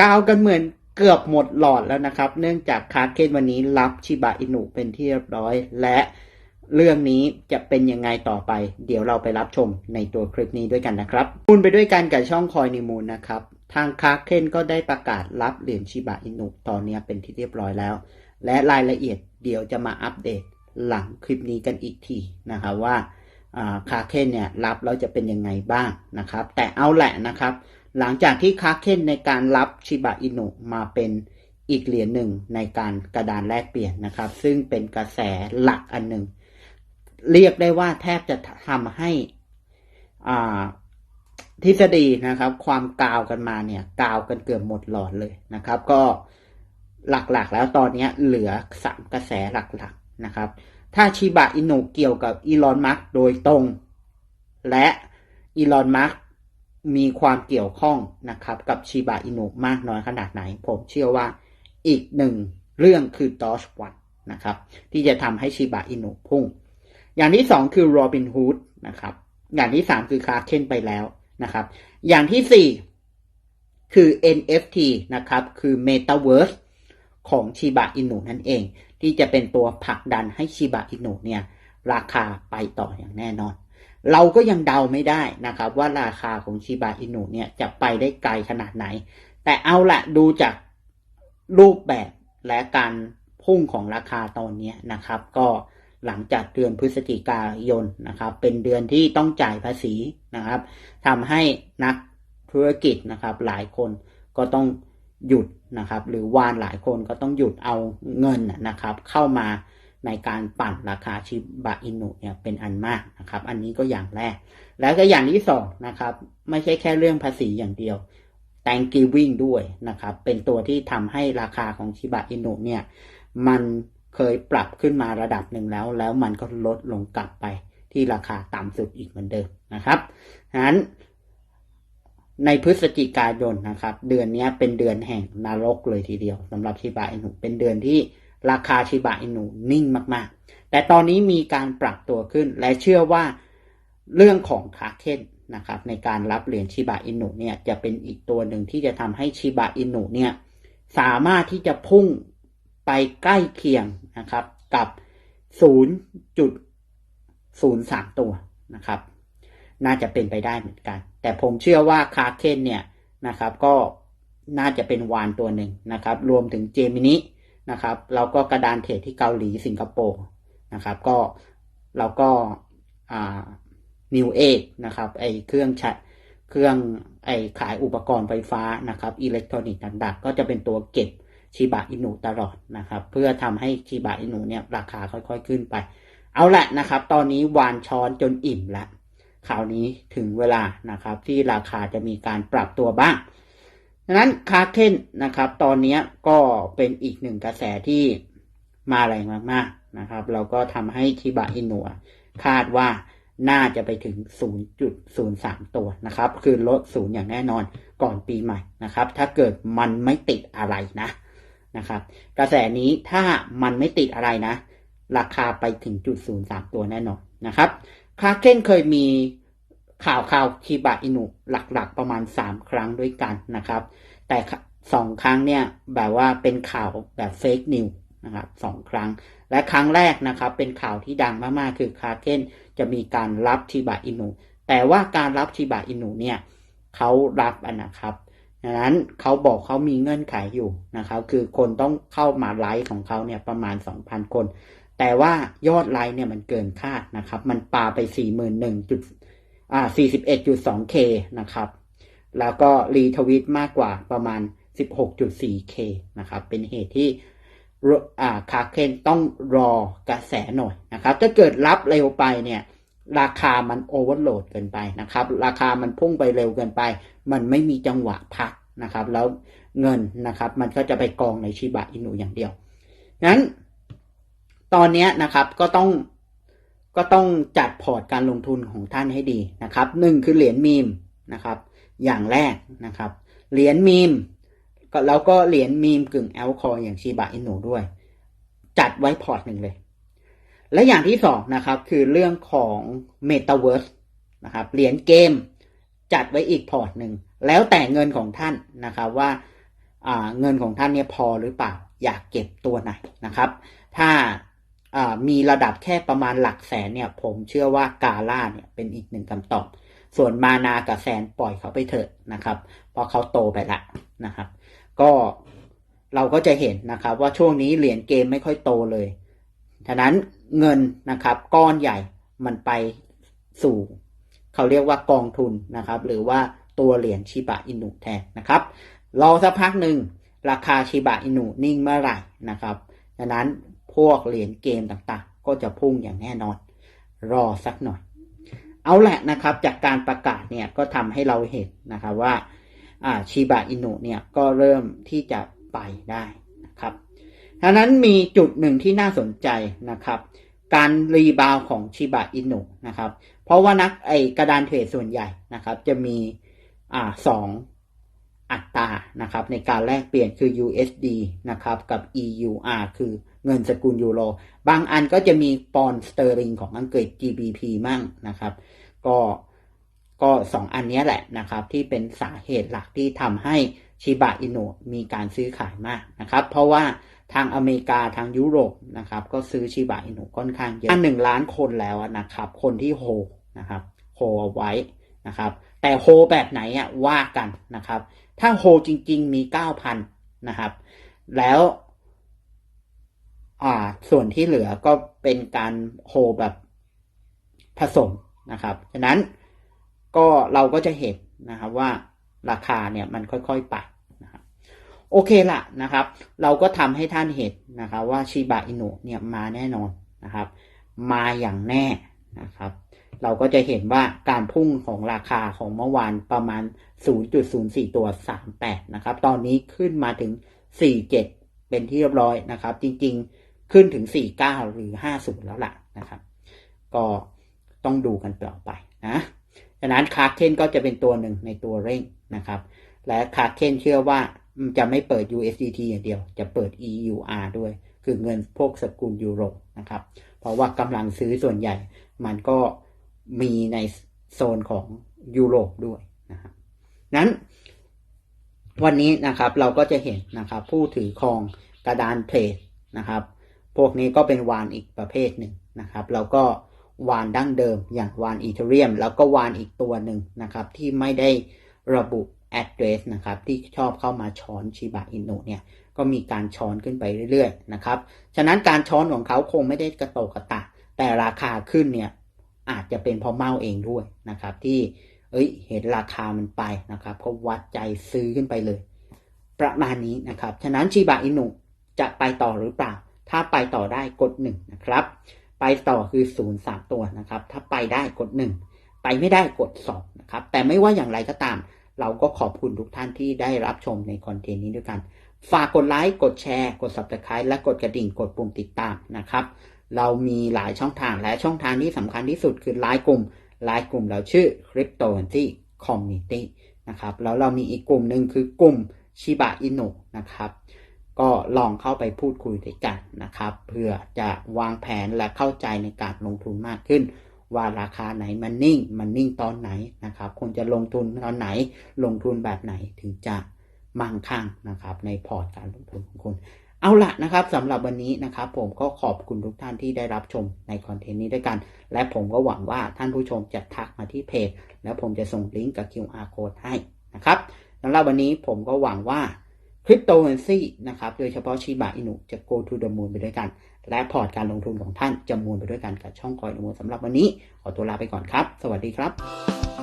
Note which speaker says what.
Speaker 1: กาวกันเหมือนเกือบหมดหลอดแล้วนะครับ เนื่องจากคาเคนวันนี้รับชิบะอินุเป็นที่เรียบร้อย และเรื่องนี้จะเป็นยังไงต่อไป เดี๋ยวเราไปรับชมในตัวคลิปนี้ด้วยกันนะครับคุณไปด้วยกันกับช่องคอยนิมูลนะครับ ทางคาเคนก็ได้ประกาศรับเหรียญชิบะอินุตอนนี้เป็นที่เรียบร้อยแล้ว และรายละเอียดเดี๋ยวจะมาอัปเดตหลังคลิปนี้กันอีกทีนะครับว่าคาเคนเนี่ยรับแล้วจะเป็นยังไงบ้างนะครับ แต่เอาแหละนะครับ หลังจากที่คาเคนในการรับชิบะอินุมาเป็นอีกเหรียญหนึ่งในการกระดานแลกเปลี่ยนนะครับ ซึ่งเป็นกระแสหลักอันหนึ่ง เรียกได้ว่าแทบจะทำให้ทฤษฎีนะครับ ความกาวกันมาเนี่ยกาวกันเกือบหมดหลอดเลยนะครับ ก็หลักๆ แล้วตอนนี้เหลือสามกระแสหลักๆนะครับ ถ้าชิบะอินุเกี่ยวกับอีลอนมัสโดยตรง และอีลอนมัส มีความเกี่ยวข้องนะครับกับชิบะอินุมากน้อยขนาดไหน ผมเชื่อว่าอีกหนึ่งเรื่องคือดอชวันนะครับที่จะทำให้ชิบะอินุพุ่ง อย่างที่สองคือโรบินฮูดนะครับอย่างที่สามคือคาเคนไปแล้วนะครับ อย่างที่สี่คือ NFT นะครับ คือ Metaverse ของชิบะอินุนั่นเอง ที่จะเป็นตัวผลักดันให้ชิบะอินุเนี่ย ราคาไปต่ออย่างแน่นอน เราก็ยังเดาไม่ได้นะครับ ว่าราคาของชิบะอินุเนี่ยจะไปได้ไกลขนาดไหน แต่เอาละดูจากรูปแบบและการพุ่งของราคาตอนนี้นะครับ ก็หลังจากเดือนพฤศจิกายนนะครับ เป็นเดือนที่ต้องจ่ายภาษีนะครับทำให้นักธุรกิจนะครับ หลายคนก็ต้องหยุดนะครับ หรือวานหลายคนก็ต้องหยุดเอาเงินนะครับ เข้ามา ในการปั่นราคาชิบะอินุเนี่ยเป็นอันมากนะครับ อันนี้ก็อย่างแรก แล้วก็อย่างที่สองนะครับ ไม่ใช่แค่เรื่องภาษีอย่างเดียว Thanksgiving ด้วยนะครับ เป็นตัวที่ทำให้ราคาของชิบะอินุเนี่ย มันเคยปรับขึ้นมาระดับหนึ่งแล้ว แล้วมันก็ลดลงกลับไปที่ราคาต่ำสุดอีกเหมือนเดิมนะครับฉะนั้นในพฤศจิกายนนะครับ เดือนนี้เป็นเดือนแห่งนรกเลยทีเดียวสำหรับชิบะอินุเป็นเดือนที่ ราคาชิบะอินุนิ่งมากๆ แต่ตอนนี้มีการปรับตัวขึ้นและเชื่อว่าเรื่องของคาเคนนะครับในการรับเหรียญชิบะอินุเนี่ยจะเป็นอีกตัวหนึ่งที่จะทำให้ชิบะอินุเนี่ยสามารถที่จะพุ่งไปใกล้เคียงนะครับกับ 0.03 ตัวนะครับ น่าจะเป็นไปได้เหมือนกัน แต่ผมเชื่อว่าคาเคนเนี่ยนะครับก็น่าจะเป็นวานตัวหนึ่งนะครับ รวมถึงเจมินิ นะครับแล้วก็กระดานเทรดที่เกาหลีสิงคโปร์นะครับก็เราก็นิวเอกนะครับไอเครื่องชัดเครื่องไอขายอุปกรณ์ไฟฟ้านะครับอิเล็กทรอนิกส์ต่างๆ ก็จะเป็นตัวเก็บชิบะอินุตลอดนะครับ เพื่อทำให้ชิบะอินุเนี่ยราคาค่อยๆขึ้นไป เอาละนะครับ ตอนนี้วานช้อนจนอิ่มละคราวนี้ถึงเวลานะครับที่ราคาจะมีการปรับตัวบ้าง ดังนั้นคาเคนนะครับ ตอนนี้ก็เป็นอีกหนึ่งกระแสที่มาแรงมากๆนะครับ เราก็ทำให้ชิบะอินุคาดว่าน่าจะไปถึง 0.03 ตัวนะครับ คือลดศูนย์อย่างแน่นอนก่อนปีใหม่นะครับ ถ้าเกิดมันไม่ติดอะไรนะนะครับ กระแสนี้ถ้ามันไม่ติดอะไรนะ ราคาไปถึงจุด03 ตัวแน่นอนนะครับคาเคนเคยมี ข่าวข่าวคีบะอินุหลักๆ ประมาณ 3 ครั้งด้วยกันนะครับ แต่สองครั้งเนี่ยแบบว่าเป็นข่าวแบบเฟกนิวนะครับสองครั้ง และครั้งแรกนะครับเป็นข่าวที่ดังมากๆ คือคาเคนจะมีการรับชิบะอินุแต่ว่าการรับชิบะอินุเนี่ยเขารับอันนะครับดังนั้นเขาบอกเขามีเงื่อนไขอยู่นะครับ คือคนต้องเข้ามาไลฟ์ของเขาเนี่ยประมาณ 2,000 คน แต่ว่ายอดไลฟ์เนี่ยมันเกินคาดนะครับ มันปาไป 41จุด อ่า 41.2k นะครับ แล้วก็รีทวิตมากกว่าประมาณ 16.4k นะครับ เป็นเหตุที่อ่าคาเคนต้องรอกระแสหน่อยนะครับ ถ้าเกิดรับเร็วไปเนี่ย ราคามันโอเวอร์โหลดเกินไปนะครับ ราคามันพุ่งไปเร็วเกินไป มันไม่มีจังหวะพักนะครับ แล้วเงินนะครับ มันก็จะไปกองในชิบะอินุอย่างเดียวนั้นตอนนี้นะครับก็ต้อง ก็ต้องจัดพอร์ตการลงทุนของท่านให้ดีนะครับหนึ่งคือเหรียญมีมนะครับอย่างแรกนะครับเหรียญมีมแล้วก็เหรียญมีมกึ่งแอลคออย่างชิบะอินุด้วย จัดไว้พอร์ตหนึ่งเลย และอย่างที่สองนะครับคือเรื่องของ Metaverse นะครับเหรียญเกมจัดไว้อีกพอร์ตหนึ่งแล้วแต่เงินของท่านนะครับว่าเงินของท่านเนี่ยพอหรือเปล่าอยากเก็บตัวไหนนะครับ ถ้า มีระดับแค่ประมาณหลักแสนเนี่ย ผมเชื่อว่ากาล่าเนี่ยเป็นอีกหนึ่งคำตอบ ส่วนมานากับแสนปล่อยเขาไปเถอะนะครับเพราะเขาโตไปละนะครับ ก็เราก็จะเห็นนะครับว่าช่วงนี้เหรียญเกมไม่ค่อยโตเลยฉะนั้นเงินนะครับก้อนใหญ่มันไปสู่เขาเรียกว่ากองทุนนะครับ หรือว่าตัวเหรียญชิบะอินุแทนนะครับ รอสักพักหนึ่งราคาชิบะอินุนิ่งเมื่อไหร่นะครับฉะนั้น พวกเหรียญเกมต่างๆ ก็จะพุ่งอย่างแน่นอน รอสักหน่อย เอาแหละนะครับ จากการประกาศเนี่ยก็ทำให้เราเห็นนะครับว่าชิบะอินุเนี่ยก็เริ่มที่จะไปได้นะครับดังนั้นมีจุดหนึ่งที่น่าสนใจนะครับ การรีบาวของชิบะอินุนะครับ เพราะว่านักไอกระดานเทรดส่วนใหญ่นะครับ จะมีอ่าสอง อัตรานะครับในการแลกเปลี่ยนคือ USD นะครับกับ EUR คือเงินสกุลยูโร บางอันก็จะมีปอนด์สเตอร์ลิงของอังกฤษ GBP มั่งนะครับ ก็ก็สองอันนี้แหละนะครับ ที่เป็นสาเหตุหลักที่ทำให้ชิบะอินุมีการซื้อขายมากนะครับ เพราะว่าทางอเมริกาทางยุโรปนะครับ ก็ซื้อชิบะอินุค่อนข้างเยอะหนึ่งล้านคนแล้วนะครับ คนที่โฮนะครับโฮเอาไว้นะครับ แต่โฮแบบไหนอะว่ากันนะครับ ถ้าโฮจริง ๆ มีเก้าพันนะครับ แล้วอ่าส่วนที่เหลือก็เป็นการโฮแบบผสมนะครับฉะนั้นก็เราก็จะเห็นนะครับว่าราคาเนี่ยมันค่อยๆไปนะครับโอเคละนะครับ เราก็ทำให้ท่านเห็นนะครับว่าชิบะอินุเนี่ยมาแน่นอนนะครับ มาอย่างแน่ นะครับ เราก็จะเห็นว่าการพุ่งของราคาของเมื่อวานประมาณ 0.04 ตัว 38 นะครับ ตอนนี้ขึ้นมาถึง 47 เป็นที่เรียบร้อยนะครับ จริงๆขึ้นถึง 49 หรือ 50 แล้วล่ะนะครับ ก็ต้องดูกันต่อไปนะฉะนั้นคาร์เคนก็จะเป็นตัวหนึ่งในตัวเร่งนะครับ และคาร์เคนเชื่อว่าจะไม่เปิด USDT อย่างเดียว จะเปิด EUR ด้วย คือเงินพวกสกุลยูโรนะครับ เพราะว่ากำลังซื้อส่วนใหญ่ มันก็มีในโซนของยุโรปด้วยนะครับนั้นวันนี้นะครับเราก็จะเห็นนะครับผู้ถือครองกระดานเทรดนะครับ พวกนี้ก็เป็นวานอีกประเภทหนึ่งนะครับ เราก็วานดั้งเดิมอย่างวานอีเทเรียม แล้วก็วานอีกตัวหนึ่งนะครับ ที่ไม่ได้ระบุ address นะครับ ที่ชอบเข้ามาช้อนชิบะอินุเนี่ย ก็มีการช้อนขึ้นไปเรื่อยๆนะครับ ฉะนั้นการช้อนของเขาคงไม่ได้กระโตกกระตะ แต่ราคาขึ้นเนี่ยอาจจะเป็นเพราะเมาเองด้วยนะครับ ที่เอ้ยเห็นราคามันไปนะครับ ก็วัดใจซื้อขึ้นไปเลย ประมาณนี้นะครับ ฉะนั้นชิบะอินุจะไปต่อหรือเปล่า ถ้าไปต่อได้กดหนึ่งนะครับ ไปต่อคือศูนย์สามตัวนะครับ ถ้าไปได้กดหนึ่งไปไม่ได้กดสองนะครับ แต่ไม่ว่าอย่างไรก็ตาม เราก็ขอบคุณทุกท่านที่ได้รับชมในคอนเทนต์นี้ด้วยกัน ฝากกดไลค์ กดแชร์ กด subscribe และกดกระดิ่ง กดปุ่มติดตามนะครับ เรามีหลายช่องทางและช่องทางที่สำคัญที่สุดคือไลน์กลุ่ม ไลน์กลุ่มเราชื่อ Cryptocurrency Community นะครับ แล้วเรามีอีกกลุ่มหนึ่งคือกลุ่มชิบะอินุนะครับ ก็ลองเข้าไปพูดคุยด้วยกันนะครับ เพื่อจะวางแผนและเข้าใจในการลงทุนมากขึ้น ว่าราคาไหนมันนิ่ง มันนิ่งตอนไหนนะครับควรจะลงทุนตอนไหน ลงทุนแบบไหนถึงจะ มั่งคั่งนะครับ ในพอร์ตการลงทุนของคุณ เอาละนะครับสำหรับวันนี้นะครับ ผมก็ขอบคุณทุกท่านที่ได้รับชมในคอนเทนต์นี้ด้วยกัน และผมก็หวังว่าท่านผู้ชมจะทักมาที่เพจ แล้วผมจะส่งลิงก์กับ QR code ให้นะครับสำหรับวันนี้ผมก็หวังว่าคริปโตเคอเรนซีนะครับ โดยเฉพาะชิบะอินุจะ go to the moon ไปด้วยกัน และพอร์ตการลงทุนของท่านจะมูลไปด้วยกันกับช่องคอยมูลสำหรับวันนี้ ขอตัวลาไปก่อนครับ สวัสดีครับ